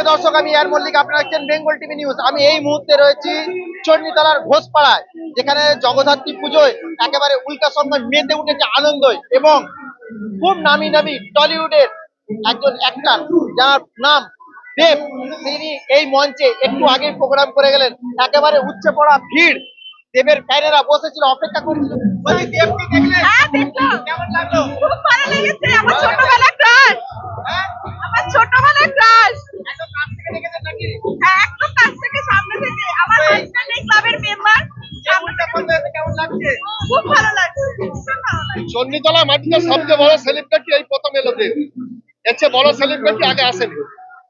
প্রিয় দর্শক, আমি এয়ার মল্লিক, আপনারা দেখছেন বেঙ্গল টিভি নিউজ। আমি এই মুহূর্তে রয়েছি চণ্ডীতলার ঘোষপাড়ায়, যেখানে জগদ্ধাত্রী পুজোয় একেবারে উল্কা সঙ্গে মেতে উঠেছে আনন্দই এবং খুব নামি নামি টলিউডের একজন অ্যাক্টর যার নাম দেব, তিনি এই মঞ্চে একটু আগে প্রোগ্রাম করে গেলেন। একেবারে উচ্চে পড়া ভিড়। দেবের ফ্যানেরা বসেছিল, অপেক্ষা করছিল। দেবকে দেখলেন। লাগছে খুব মাটিতে সবচেয়ে বড় সেলিব্রিটি এই প্রথম এলো দেব এর চেয়ে বড় সেলিব্রিটি আগে আসেনি?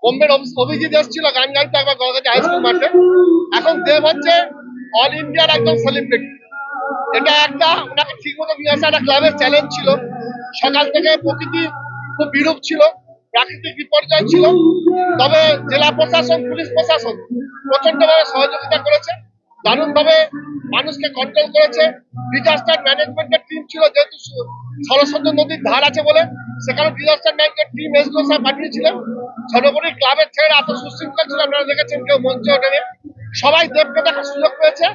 বোম্বের অভি- অভিজিৎ এসেছিল গান গাইতে একবার গঙ্গাজি হাই স্কুল মাঠে। এখন দেব হচ্ছে অল ইন্ডিয়ার একদম সেলিব্রিটি এটা একটা ওনাকে ঠিক মতো নিয়ে আসা একটা ক্লাবের চ্যালেঞ্জ ছিল। সকাল থেকে প্রকৃতি খুব বিরূপ ছিল, প্রাকৃতিক বিপর্যয় ছিল। তবে জেলা প্রশাসন, পুলিশ প্রশাসন প্রচণ্ড ভাবে সহযোগিতা করেছে। দারুণ ভাবে মানুষকে কন্ট্রোল করেছে। ডিজাস্টার ম্যানেজমেন্টের টিম ছিল যেহেতু সরস্বতী নদীর ধার আছে বলে, সেখানে ডিজাস্টার ম্যানেজমেন্ট টিম এসডিও সাহেব পাঠিয়েছিলেন সর্বোপরি ক্লাবের ছেলেরা এত সুশৃঙ্খল ছিল, আপনারা দেখেছেন কেউ মঞ্চে ওঠেনি। সবাই দেবকে দেখার সুযোগ পেয়েছে।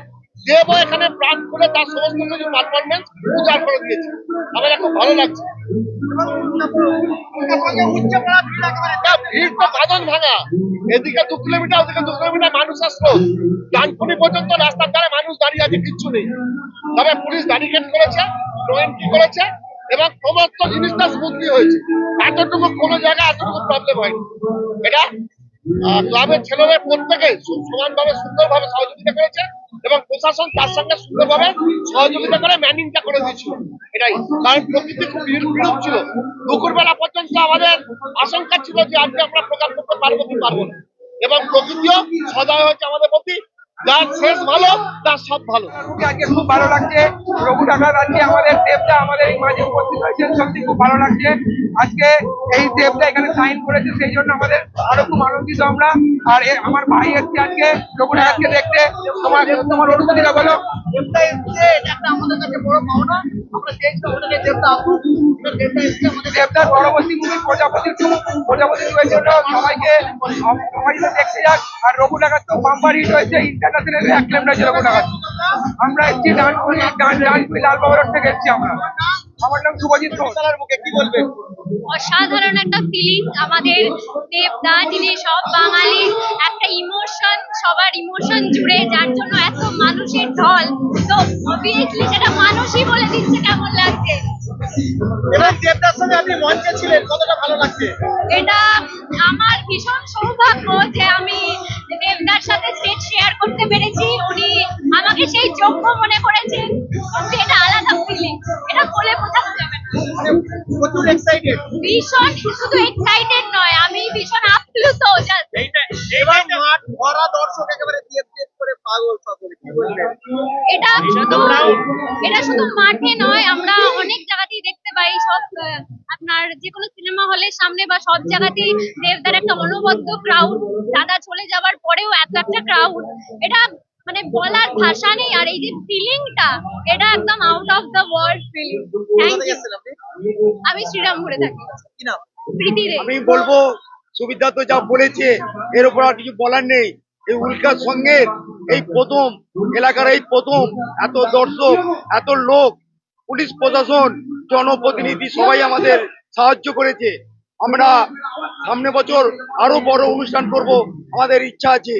দেবও এখানে প্রাণ খুলে তার সমস্ত কিছু পারফরমেন্স উজাড় করে দিয়েছে। আমার এখন ভালো লাগছে। ভিড় তো ভাঙা। এদিকে দু কিলোমিটার, ওদিকে দু কিলোমিটার মানুষ পর্যন্ত রাস্তার ধারে মানুষ দাঁড়িয়ে আছে, কিচ্ছু নেই। তবে পুলিশ করেছে করেছে, এবং জিনিসটা হয়েছে। এটা ক্লাবের প্রত্যেকে সমানভাবে, সুন্দরভাবে সহযোগিতা করেছে। এবং প্রশাসন তার সঙ্গে সুন্দরভাবে সহযোগিতা করে ম্যানিংটা করে দিয়েছিল। এটাই। কারণ প্রকৃতি খুব বিরূপ ছিল। দুপুরবেলা পর্যন্ত আমাদের আশঙ্কা ছিল যে আজকে আমরা প্রকাশ করতে পারব কি পারব না। এবং প্রকৃতিও সদয় হয়েছে আমাদের প্রতি। যার শেষ ভালো তার সব ভালো। আজকে খুব ভালো লাগছে। রঘু ডাকাত আজকে আমাদের দেবদা আমাদের এই মাঝে উপস্থিত হয়েছেন। সত্যি খুব ভালো লাগছে। আজকে এই দেবদা এখানে সাইন করেছে সেই জন্য আমাদের আরও খুব আনন্দিত আমরা। আর এ- আমার ভাই এসছে আজকে রঘু ঠাকুরকে দেখতে। তোমার তোমার অনুভূতিটা বলো। দেবটা এসছে। বড় আমরা ওটাকে এসছে আমাদের দেবদার পরবর্তী প্রজাপতির টু প্রজাপতি টু এর জন্য সবাইকে সবাই দেখতে যাক আর ডাকাত তো রয়েছে ইন্টারন্যাশনাল ডাকাত আমরা এসছি ডান ডান লালবাবুর রোড থেকে এসছি আমরা আমার নাম শুভজিৎ ঘোষ। তালার মুখে কি বলবেন অসাধারণ একটা ফিলিং আমাদের দেবদা যিনি সব বাঙালি একটা ইমোশন সবার ইমোশন জুড়ে যার জন্য এত মানুষের ঢল। তো অবভিয়াসলি সেটা মানুষই বলে দিচ্ছে কেমন লাগছে? এবং দেবদার সঙ্গে আপনি মঞ্চে ছিলেন কতটা ভালো লাগছে? এটা আমার ভীষণ সৌভাগ্য যে আমি দেবদার সাথে স্টেজ শেয়ার করতে পেরেছি। উনি আমাকে সেই যোগ্য মনে করেছেন। প্রচুর এক্সাইটেড ভীষণ শুধু এক্সাইটেড নয় আমি ভীষণ আপ্লুত জাস্ট এবার মাঠ ভরা দর্শক একেবারে দেব দেব করে পাগল সকলে কি বলবেন? এটা শুধু এটা শুধু মাঠে নয় আমরা অনেক জায়গাতেই দেখতে পাই সব আপনার যে কোনো সিনেমা হলের সামনে বা সব জায়গাতেই দেবদার একটা অনবদ্য ক্রাউড দাদা চলে যাওয়ার পরেও এত একটা ক্রাউড এটা মানে বলার ভাষা নেই আর এই যে ফিলিংটা এটা একদম out of the world feeling আমি শ্রীরামপুরে থাকি। প্রীতি রে। আমি বলব সুবিধা তো যা বলেছে এর উপর আর কিছু বলার নেই। এই উল্কার সঙ্গে এই প্রথম এলাকার এই প্রথম এত দর্শক এত লোক পুলিশ প্রশাসন জনপ্রতিনিধি সবাই আমাদের সাহায্য করেছে। আমরা সামনে বছর আরও বড় অনুষ্ঠান করব, আমাদের ইচ্ছা আছে।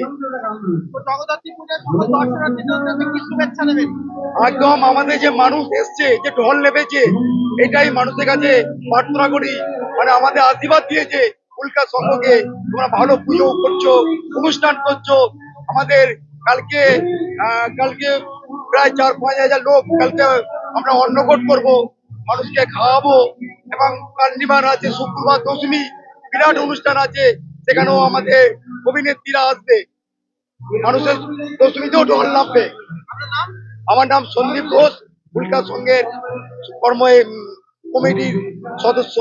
একদম আমাদের যে মানুষ এসছে, যে ঢল নেমেছে, এটাই মানুষের কাছে প্রার্থনা করি মানে আমাদের আশীর্বাদ দিয়েছে উল্কা সংঘকে। তোমরা ভালো পুজো করছ, অনুষ্ঠান করছ। আমাদের কালকে কালকে প্রায় চার পাঁচ হাজার লোক কালকে আমরা অন্নকোট করব। মানুষকে খাওয়াবো এবং কার্নিভার আছে শুক্রবার দশমী, বিরাট অনুষ্ঠান আছে, সেখানেও আমাদের অভিনেত্রীরা আসবে। মানুষের দশমীতেও ঢল নামবে। আমার নাম সন্দীপ ঘোষ, উল্কা সঙ্গের কর্ম কমিটির সদস্য।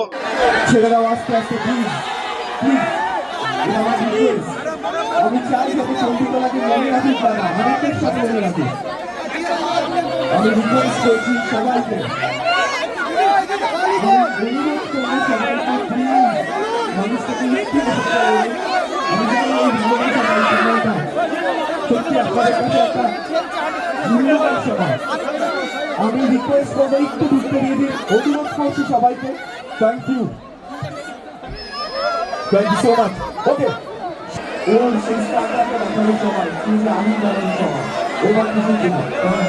আমি রিকোয়েস্ট করছি সবাইকে। আমি। আমি আমি রিকোয়েস্ট করব, একটু ঢুকতে দিয়ে দিন। অনুরোধ করছি সবাইকে। Thank you thank you so much okay ওর টাকাটা দেখানোর সময় আমি কিছু দিন কারণ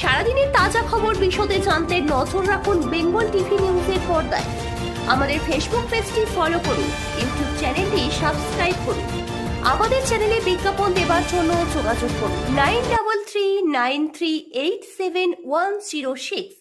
সারাদিনের তাজা খবর বিশদে জানতে নজর রাখুন বেঙ্গল টিভি নিউজের পর্দায়। আমাদের ফেসবুক পেজটি ফলো করুন ইউটিউব চ্যানেলটি সাবস্ক্রাইব করুন। আমাদের চ্যানেলে বিজ্ঞাপন দেওয়ার জন্য যোগাযোগ করুন। Nine double three nine three eight seven one zero six